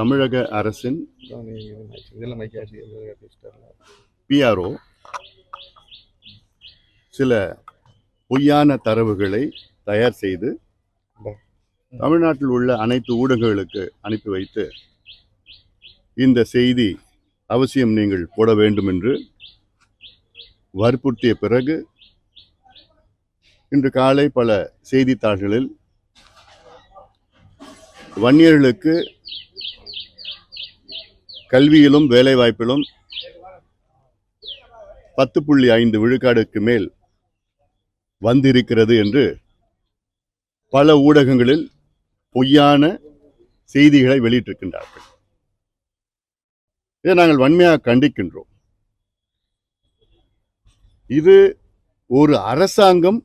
தமிழக அரசின் பிஆர்ஓ சில பொய்யான தரவுகளை தயார் செய்து தமிழ்நாட்டில் உள்ள அனைத்து ஊடகங்களுக்கு அனுப்பி வைத்து இந்த செய்தி அவசியம் நீங்கள் போட வேண்டும் என்று வற்புறுத்திய பிறகு இன்று காலை பல செய்தித்தாள்களில் வன்னியர்களுக்கு கல்வியிலும் வேலைவாய்ப்பிலும் பத்து புள்ளி ஐந்து விழுக்காடுக்கு மேல் வந்திருக்கிறது என்று பல ஊடகங்களில் பொய்யான செய்திகளை வெளியிட்டிருக்கின்றார்கள். இதை நாங்கள் வன்மையாக கண்டிக்கின்றோம். இது ஒரு அரசாங்கம்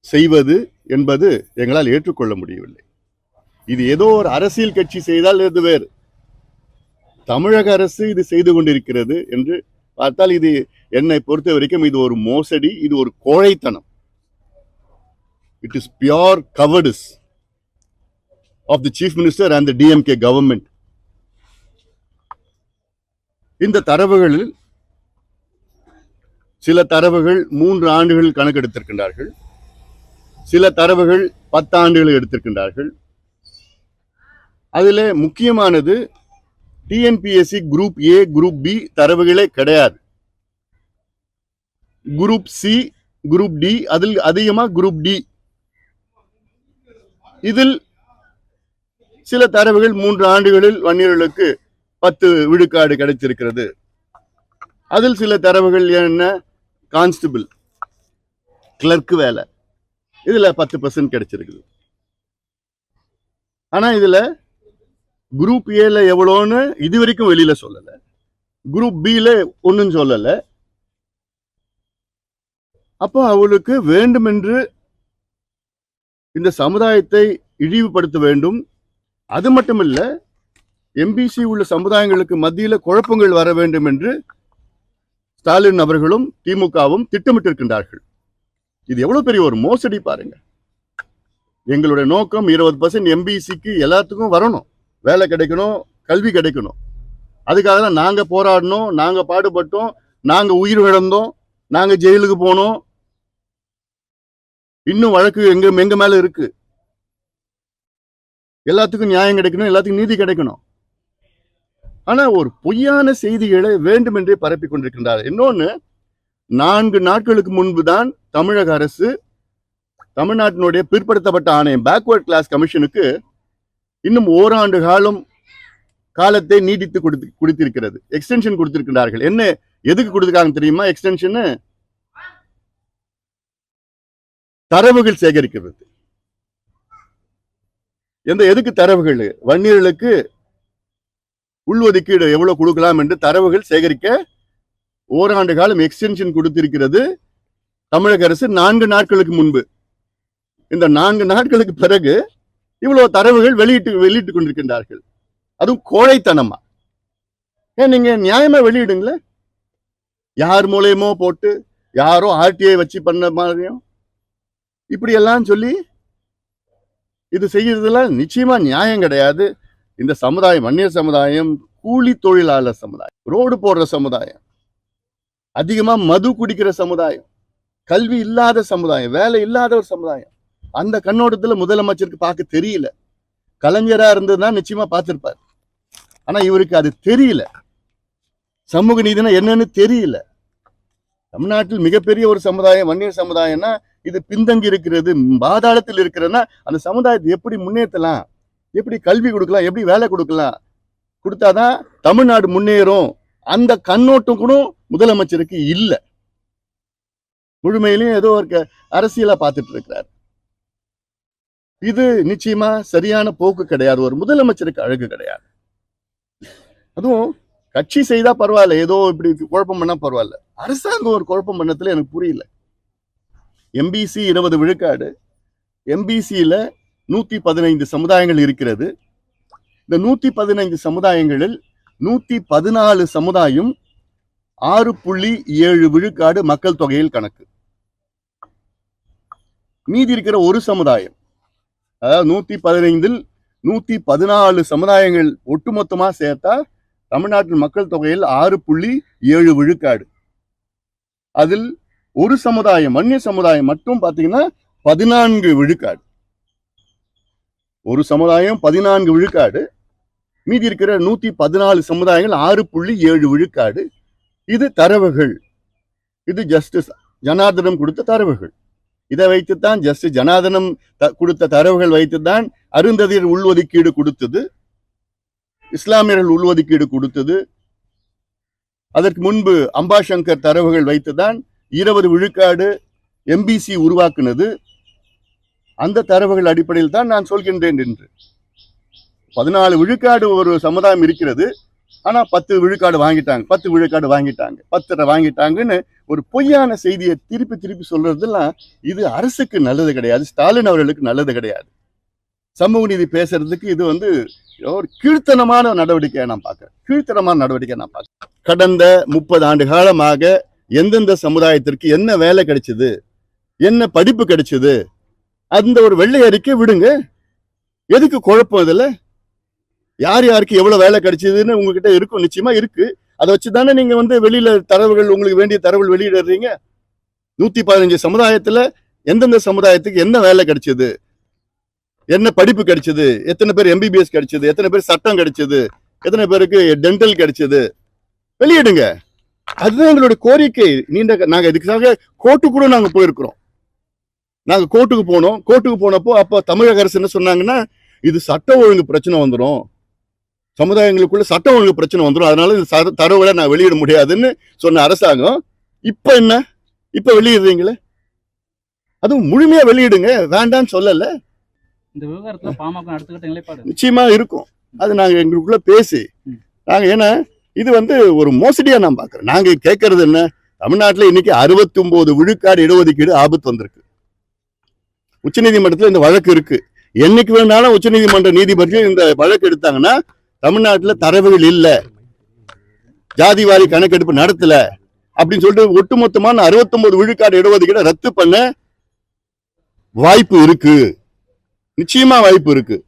செய்வது என்பது எங்களால் ஏற்றுக்கொள்ள முடியவில்லை. இது ஏதோ ஒரு அரசியல் கட்சி செய்தால் இது வேறு. தமிழக அரசு இது செய்து கொண்டிருக்கிறது என்று பார்த்தால் இது என்னை பொறுத்த வரைக்கும் இது ஒரு மோசடி இது ஒரு கோழைத்தனம். It is pure cowardice of the chief minister and the DMK government இந்த தரவுகளில் சில தரவுகள் மூன்று ஆண்டுகள் கணக்கெடுத்திருக்கின்றார்கள். சில தரவுகள் பத்து ஆண்டுகள் எடுத்திருக்கின்றார்கள். அதில் முக்கியமானது TNPSC group A group B தரவுகளே கிடையாது. குரூப் சி குரூப் டி அதில் அதிகமாக குரூப் டி இதில் சில தரவுகள் மூன்று ஆண்டுகளில் வன்னியர்களுக்கு பத்து விழுக்காடு கிடைச்சிருக்கிறது. அதில் சில தரவுகள் என்ன? கான்ஸ்டபிள் கிளர்க்கு வேலை. இதுல பத்து பர்சன்ட் கிடைச்சிருக்குது. ஆனா இதுல குரூப் ஏல எவ்வளோன்னு இது வரைக்கும் வெளியில சொல்லல. குரூப் பில ஒன்றும் சொல்லல. அப்போ அவளுக்கு வேண்டுமென்று இந்த சமுதாயத்தை இழிவுபடுத்த வேண்டும். அது மட்டுமல்ல எம்பிசி உள்ள சமுதாயங்களுக்கு மத்தியில குழப்பங்கள் வர வேண்டும் என்று ஸ்டாலின் அவர்களும் திமுகவும் திட்டமிட்டிருக்கின்றார்கள். இது எவ்வளவு பெரிய ஒரு மோசடி பாருங்க. எங்களுடைய நோக்கம் இருபது பர்சன்ட் எம்பிசிக்கு எல்லாத்துக்கும் வரணும். வேலை கிடைக்கணும் கல்வி கிடைக்கணும். அதுக்காக தான் நாங்க போராடினோம் நாங்க பாடுபட்டோம் நாங்க உயிர் இழந்தோம் நாங்க ஜெயிலுக்கு போனோம். இன்னும் வழக்கு எங்க எங்க மேல இருக்கு? எல்லாத்துக்கும் நியாயம் கிடைக்கணும் எல்லாத்துக்கும் நீதி கிடைக்கணும். ஆனா ஒரு பொய்யான செய்திகளை வேண்டுமென்றே பரப்பி கொண்டிருக்கின்றார். இன்னொன்னு நான்கு நாட்களுக்கு முன்பு தான் தமிழக அரசு தமிழ்நாட்டினுடைய பிற்படுத்தப்பட்ட ஆணையம் பேக்வர்ட் கிளாஸ் கமிஷனுக்கு இன்னும் ஓராண்டு காலம் காலத்தை நீட்டித்து கொடுத்து கொடுத்திருக்கிறது. எக்ஸ்டென்ஷன் கொடுத்திருக்கிறார்கள் என்ன எதுக்கு கொடுத்துருக்காங்க தெரியுமா? எக்ஸ்டென்ஷன் தரவுகள் சேகரிக்கிறது. எந்த எதுக்கு தரவுகள்? வன்னியர்களுக்கு உள்ஒதுக்கீடு எவ்வளவு கொடுக்கலாம் என்று தரவுகள் சேகரிக்க ஓராண்டு காலம் எக்ஸ்டென்ஷன் கொடுத்திருக்கிறது. தமிழக அரசு நான்கு நாட்களுக்கு முன்பு. இந்த நான்கு நாட்களுக்கு பிறகு இவ்வளவு தரவுகள் வெளியிட்டு வெளியிட்டு கொண்டிருக்கின்றார்கள். அதுவும் கோழைத்தனமா? ஏன் நீங்க நியாயமா வெளியிடுங்களேன் யார் மூலியமோ போட்டு யாரோ ஆர்டிஐ வச்சு பண்ண மாதிரியும். இப்படி எல்லாம் சொல்லி இது செய்யறதுலாம் நிச்சயமா நியாயம் கிடையாது. இந்த சமுதாயம் வன்னிய சமுதாயம் கூலி தொழிலாளர் சமுதாயம் ரோடு போடுற சமுதாயம் அதிகமா மது குடிக்கிற சமுதாயம் கல்வி இல்லாத சமுதாயம் வேலை இல்லாத ஒரு சமுதாயம். அந்த கண்ணோட்டத்துல முதலமைச்சருக்கு பார்க்க தெரியல. கலைஞரா இருந்ததுன்னா நிச்சயமா பார்த்திருப்பார். ஆனா இவருக்கு அது தெரியல. சமூக நீதினா என்னன்னு தெரியல. தமிழ்நாட்டில் மிகப்பெரிய ஒரு சமுதாயம் வன்னியர் சமுதாயம்னா இது பின்தங்கி இருக்கிறது பாதாளத்தில் இருக்கிறதுனா அந்த சமுதாயத்தை எப்படி முன்னேற்றலாம் எப்படி கல்வி கொடுக்கலாம்? எப்படி வேலை கொடுக்கலாம்? கொடுத்தாதான் தமிழ்நாடு முன்னேறும். அந்த கண்ணோட்டம் கூட முதலமைச்சருக்கு இல்லை. முழுமையிலையும் ஏதோ ஒரு க- அரசியலா பார்த்துட்டு இருக்கிறார். இது நிச்சயமா சரியான போக்கு கிடையாது. ஒரு முதலமைச்சருக்கு அழகு கிடையாது. அதுவும் கட்சி செய்தா பரவாயில்ல. ஏதோ இப்படி குழப்பம் பண்ணா பரவாயில்ல. அரசாங்கம் ஒரு குழப்பம் பண்ணத்துல எனக்கு புரியல. எம்பிசி இருபது விழுக்காடு எம்பிசியில நூத்தி பதினைந்து சமுதாயங்கள் இருக்கிறது. இந்த நூத்தி பதினைந்து சமுதாயங்களில் நூத்தி பதினாலு சமுதாயம் ஆறு புள்ளி ஏழு விழுக்காடு மக்கள் தொகையில் கணக்கு. மீதி இருக்கிற ஒரு சமுதாயம் அதாவது நூத்தி பதினைந்தில் நூத்தி பதினாலு சமுதாயங்கள் ஒட்டுமொத்தமா சேர்த்தா தமிழ்நாட்டின் மக்கள் தொகையில் ஆறு புள்ளி ஏழு விழுக்காடு. அதில் ஒரு சமுதாயம் மன்னிய சமுதாயம் மட்டும் பாத்தீங்கன்னா பதினான்கு விழுக்காடு. ஒரு சமுதாயம் பதினான்கு விழுக்காடு. மீதி இருக்கிற நூத்தி பதினாலு சமுதாயங்கள் ஆறு புள்ளி ஏழு விழுக்காடு. இது தரவுகள். இது ஜஸ்டிஸ் ஜனார்தனம் கொடுத்த தரவுகள். இதை வைத்துத்தான் ஜஸ்ட் ஜனார்தனம் த- கொடுத்த தரவுகள் வைத்துத்தான் அருந்ததியர் உள்ஒதுக்கீடு கொடுத்தது இஸ்லாமியர்கள் உள்ஒதுக்கீடு கொடுத்தது. அதற்கு முன்பு அம்பாசங்கர் தரவுகள் வைத்துதான் இருபது விழுக்காடு எம்பிசி உருவாக்குனது. அந்த தரவுகள் அடிப்படையில் தான் நான் சொல்கின்றேன் என்று. பதினாலு விழுக்காடு ஒரு சமுதாயம் இருக்கிறது. ஆனா பத்து விழுக்காடு வாங்கிட்டாங்க பத்து விழுக்காடு வாங்கிட்டாங்க பத்தரை வாங்கிட்டாங்கன்னு ஒரு பொய்யான செய்தியை திருப்பி திருப்பி சொல்றதெல்லாம் இது அரசுக்கு நல்லது கிடையாது ஸ்டாலின் அவர்களுக்கு நல்லது கிடையாது. சமூக நீதி பேசுறதுக்கு இது வந்து ஒரு கீழ்த்தனமான நடவடிக்கையை நான் பார்க்குறேன். கீழ்த்தனமான நடவடிக்கையை நான் பார்க்குறேன். கடந்த முப்பது ஆண்டு காலமாக எந்தெந்த சமுதாயத்திற்கு என்ன வேலை கிடைச்சது என்ன படிப்பு கிடைச்சது அந்த ஒரு வெள்ளை அறிக்கை விடுங்க. எதுக்கு குழப்பம் இதில்? யார் யாருக்கு எவ்வளவு வேலை கிடைச்சதுன்னு உங்ககிட்ட இருக்கும் நிச்சயமா இருக்கு. அதை வச்சு தானே நீங்க வந்து வெளியில தரவுகள் உங்களுக்கு வேண்டிய தரவுகள் வெளியிடுறீங்க. நூத்தி பதினஞ்சு சமுதாயத்துல எந்தெந்த சமுதாயத்துக்கு என்ன வேலை கிடைச்சது? என்ன படிப்பு கிடைச்சது? எத்தனை பேர் எம்பிபிஎஸ் கிடைச்சது? எத்தனை பேர் சட்டம் கிடைச்சது? எத்தனை பேருக்கு டென்டல் கிடைச்சது? வெளியிடுங்க. அதுதான் எங்களுடைய கோரிக்கை. நீண்ட நாங்க இதுக்காக கோர்ட்டு கூட நாங்க போயிருக்கிறோம். நாங்க கோர்ட்டுக்கு போனோம். கோர்ட்டுக்கு போனப்போ அப்போ தமிழக அரசு என்ன சொன்னாங்கன்னா இது சட்ட ஒழுங்கு பிரச்சனை வந்துடும் சமுதாயங்களுக்குள்ள சட்ட ஒழுங்கு பிரச்சனை வந்துடும் அதனால இந்த தரவுகளை நான் வெளியிட முடியாதுன்னு சொன்ன அரசாங்கம். இப்ப என்ன? இப்ப வெளியிடுறீங்களே? அதுவும் முழுமையா வெளியிடுங்க. வேண்டாம்னு சொல்லல. இந்த விவகாரத்துல பாமக அடுத்துக்கிட்ட நிச்சயமா இருக்கும். அது நாங்க எங்களுக்குள்ள பேசி. நாங்க ஏன்னா இது வந்து ஒரு மோசடியா நான் பாக்குறேன். நாங்க கேட்கறது என்ன? தமிழ்நாட்டுல இன்னைக்கு அறுபத்தி ஒன்பது விழுக்காடு இடஒதுக்கீடு ஆபத்து வந்திருக்கு. உச்சநீதிமன்றத்துல இந்த வழக்கு இருக்கு. என்னைக்கு வேணாலும் உச்சநீதிமன்ற நீதிபதிகள் இந்த வழக்கு எடுத்தாங்கன்னா தமிழ்நாட்டில் தரவுகள் இல்லை. ஜாதிவாரி கணக்கெடுப்பு நடத்தல அப்படின்னு சொல்லிட்டு ஒட்டுமொத்தமான 69 விழுக்காடு இடஒதுக்கீடை ரத்து பண்ண வாய்ப்பு இருக்கு. நிச்சயமா வாய்ப்பு இருக்கு.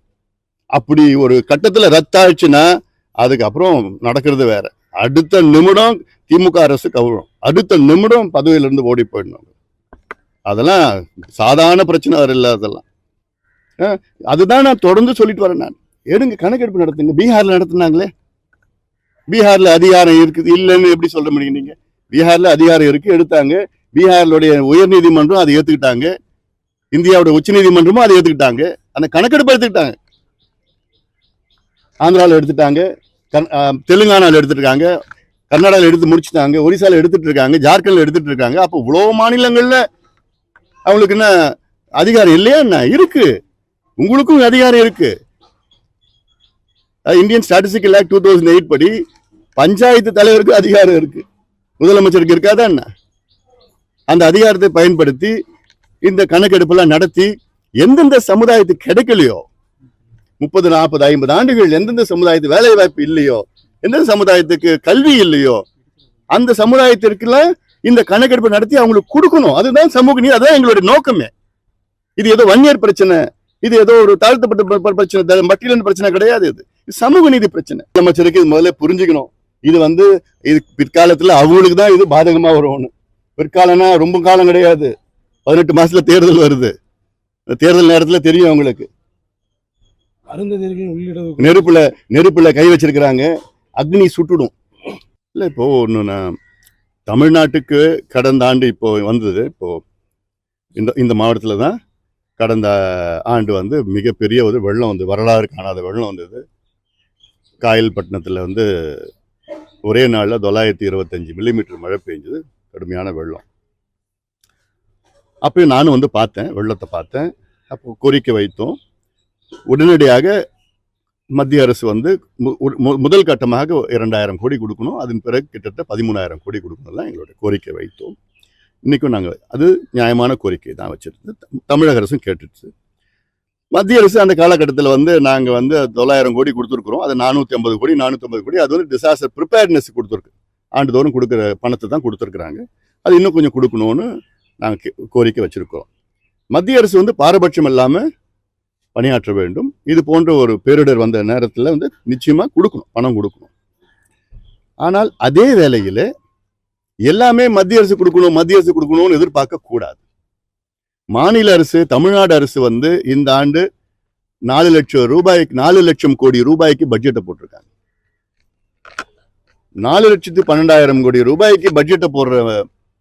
அப்படி ஒரு கட்டத்தில் ரத்தாயிடுச்சுன்னா அதுக்கப்புறம் நடக்கிறது வேற. அடுத்த நிமிடம் திமுக அரசு கவரும். அடுத்த நிமிடம் பதவியிலிருந்து ஓடி போயிடணும். அதெல்லாம் சாதாரண பிரச்சனை வேறு இல்லை அதெல்லாம். அதுதான் நான் தொடர்ந்து சொல்லிட்டு வரேன் நான். எடுங்க கணக்கெடுப்பு நடத்துங்க. பீகாரில் நடத்துனாங்களே? பீகாரில் அதிகாரம் இருக்குது இல்லைன்னு எப்படி சொல்ல முடியும் நீங்கள் பீகாரில் அதிகாரம் இருக்குது எடுத்தாங்க. பீகாரிலுடைய உயர்நீதிமன்றம் அதை ஏற்றுக்கிட்டாங்க இந்தியாவோட உச்சநீதிமன்றமும் அதை ஏற்றுக்கிட்டாங்க அந்த கணக்கெடுப்பு எடுத்துக்கிட்டாங்க. ஆந்திராவில் எடுத்துட்டாங்க கன் தெலுங்கானாவில் எடுத்துருக்காங்க கர்நாடகாவில் எடுத்து முடிச்சுட்டாங்க ஒரிசாவில் எடுத்துகிட்டு இருக்காங்க ஜார்க்கண்டில் எடுத்துகிட்டு இருக்காங்க அப்போ இவ்வளோ மாநிலங்களில் அவங்களுக்கு என்ன அதிகாரம் இல்லையா என்ன? இருக்குது உங்களுக்கும் அதிகாரம் இருக்குது Indian statistical act two thousand eight படி பஞ்சாயத்து தலைவருக்கு அதிகாரம் இருக்கு. முதலமைச்சருக்கு இருக்காதா என்ன? அந்த அதிகாரத்தை பயன்படுத்தி இந்த கணக்கெடுப்பெல்லாம் நடத்தி எந்தெந்த சமுதாயத்துக்கு கிடைக்கலையோ முப்பது நாற்பது ஐம்பது ஆண்டுகள் எந்தெந்த சமுதாயத்துக்கு வேலை வாய்ப்பு இல்லையோ எந்தெந்த சமுதாயத்துக்கு கல்வி இல்லையோ அந்த சமுதாயத்திற்குல இந்த கணக்கெடுப்பு நடத்தி அவங்களுக்கு கொடுக்கணும். அதுதான் சமூக நீதி அதுதான் எங்களுடைய நோக்கமே. இது ஏதோ வன்னியர் பிரச்சனை இது ஏதோ ஒரு தாழ்த்தப்பட்ட ப- பிரச்சனை த- பிரச்சனை கிடையாது இது. சமூக நீதி பிரச்சனை. அமைச்சருக்கு இது முதல்ல புரிஞ்சுக்கணும். இது வந்து இது பிற்காலத்துல அவங்களுக்கு தான் இது பாதகமா வரும்னு. பிற்காலம்னா ரொம்ப காலம் கிடையாது. பதினெட்டு மாசத்துல தேர்தல் வருது. தேர்தல் நேரத்துல தெரியும் அவங்களுக்கு நெருப்புல நெருப்புல கை வச்சிருக்கிறாங்க. அக்னி சுட்டுடும். இல்ல இப்போ ஒன்று தமிழ்நாட்டுக்கு கடந்த ஆண்டு இப்போ வந்தது. இப்போ இந்த இந்த மாவட்டத்தில் தான் கடந்த ஆண்டு வந்து மிகப்பெரிய ஒரு வெள்ளம் வந்து வரலாறு காணாத வெள்ளம் வந்தது. காயல்பட்டினத்தில் வந்து ஒரே நாளில் தொள்ளாயிரத்தி இருபத்தஞ்சி மில்லிமீட்டர் மழை பெஞ்சது. கடுமையான வெள்ளம். அப்பயும் நானும் வந்து பார்த்தேன் வெள்ளத்தை பார்த்தேன். அப்போ கோரிக்கை வைத்தோம். உடனடியாக மத்திய அரசு வந்து மு- மு- முதல் கட்டமாக இரண்டாயிரம் கோடி கொடுக்கணும். அதன் பிறகு கிட்டத்தட்ட பதிமூணாயிரம் கோடி கொடுக்கணும்லாம் எங்களுடைய கோரிக்கை வைத்தோம். இன்றைக்கும் நாங்கள் அது நியாயமான கோரிக்கை தான் வச்சுருந்து த- தமிழக அரசும் கேட்டுச்சு. மத்திய அரசு அந்த காலகட்டத்தில் வந்து நாங்கள் வந்து தொள்ளாயிரம் கோடி கொடுத்துருக்குறோம். அது நானூற்றி ஐம்பது கோடி நானூற்றம்பது கோடி. அது வந்து டிசாஸ்டர் ப்ரிப்பேர்னஸ் கொடுத்துருக்கு. ஆண்டுதோறும் கொடுக்குற பணத்தை தான் கொடுத்துருக்குறாங்க. அது இன்னும் கொஞ்சம் கொடுக்கணும்னு நாங்கள் கோரிக்கை வச்சிருக்கோம் மத்திய அரசு வந்து பாரபட்சம் இல்லாமல் பணியாற்ற வேண்டும். இது போன்ற ஒரு பேரிடர் வந்த நேரத்தில் வந்து நிச்சயமா கொடுக்கணும் பணம் கொடுக்கணும். ஆனால் அதே வேளையில் எல்லாமே மத்திய அரசு கொடுக்கணும் மத்திய அரசு கொடுக்கணும்னு எதிர்பார்க்க கூடாது மாநில அரசு தமிழ்நாடு அரசு வந்து இந்த ஆண்டு நாலு லட்சம் ரூபாய்க்கு நாலு லட்சம் கோடி ரூபாய்க்கு பட்ஜெட்டை போட்டிருக்காங்க. நாலு லட்சத்து பன்னெண்டாயிரம் கோடி ரூபாய்க்கு பட்ஜெட்டை போடுற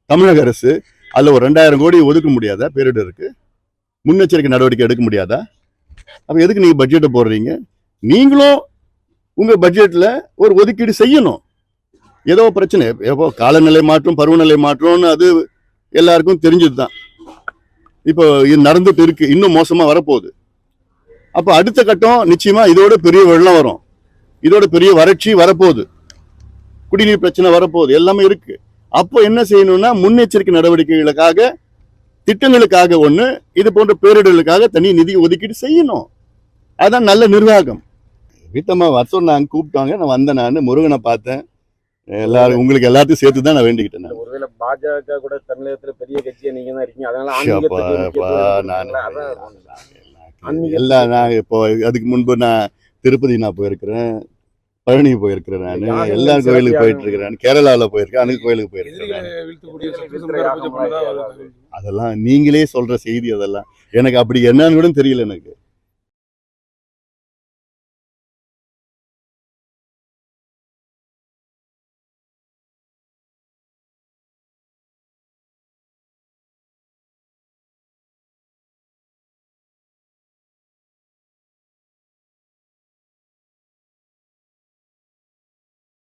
தமிழக அரசு அதில் ஒரு ரெண்டாயிரம் கோடி ஒதுக்க முடியாதா? பேரிடருக்கு முன்னெச்சரிக்கை நடவடிக்கை எடுக்க முடியாதா? அப்போ எதுக்கு நீங்க பட்ஜெட்டை போடுறீங்க? நீங்களும் உங்க பட்ஜெட்ல ஒரு ஒதுக்கீடு செய்யணும். ஏதோ பிரச்சனை. ஏதோ காலநிலை மாற்றம் பருவநிலை மாற்றம்னு அது எல்லாருக்கும் தெரிஞ்சது தான் இப்போ இது நடந்துட்டு இருக்கு. இன்னும் மோசமா வரப்போகுது. அப்போ அடுத்த கட்டம் நிச்சயமா இதோட பெரிய வெள்ளம் வரும். இதோட பெரிய வறட்சி வரப்போகுது. குடிநீர் பிரச்சனை வரப்போகுது. எல்லாமே இருக்கு. அப்போ என்ன செய்யணும்னா முன்னெச்சரிக்கை நடவடிக்கைகளுக்காக திட்டங்களுக்காக ஒண்ணு இது போன்ற பேரிடர்களுக்காக தனி நிதி ஒதுக்கீடு செய்யணும். அதான் நல்ல நிர்வாகம். வீட்டம்மா வர சொன்னாங்க கூப்பிட்டாங்க. நான் வந்தேன் நான். முருகனை பார்த்தேன். எல்லாரும் உங்களுக்கு எல்லாத்தையும் சேர்த்து தான் நான் வேண்டிக்கிட்டேன் நான். ஒருவேளை பாஜக கூட தமிழகத்துல பெரிய கட்சியா நீங்க தான் இருக்கீங்க. அதனால எல்லாம் நான் இப்போ அதுக்கு முன்பு நான் திருப்பதி நான் போயிருக்கிறேன். பழனி போயிருக்கிறேன் நான். எல்லா கோயிலுக்கு. போயிட்டு இருக்கிறேன். கேரளாவில் போயிருக்கேன். அனுக்கு கோயிலுக்கு போயிருக்கிறேன். அதெல்லாம் நீங்களே சொல்ற செய்தி அதெல்லாம். எனக்கு அப்படி என்னன்னு கூட தெரியல எனக்கு.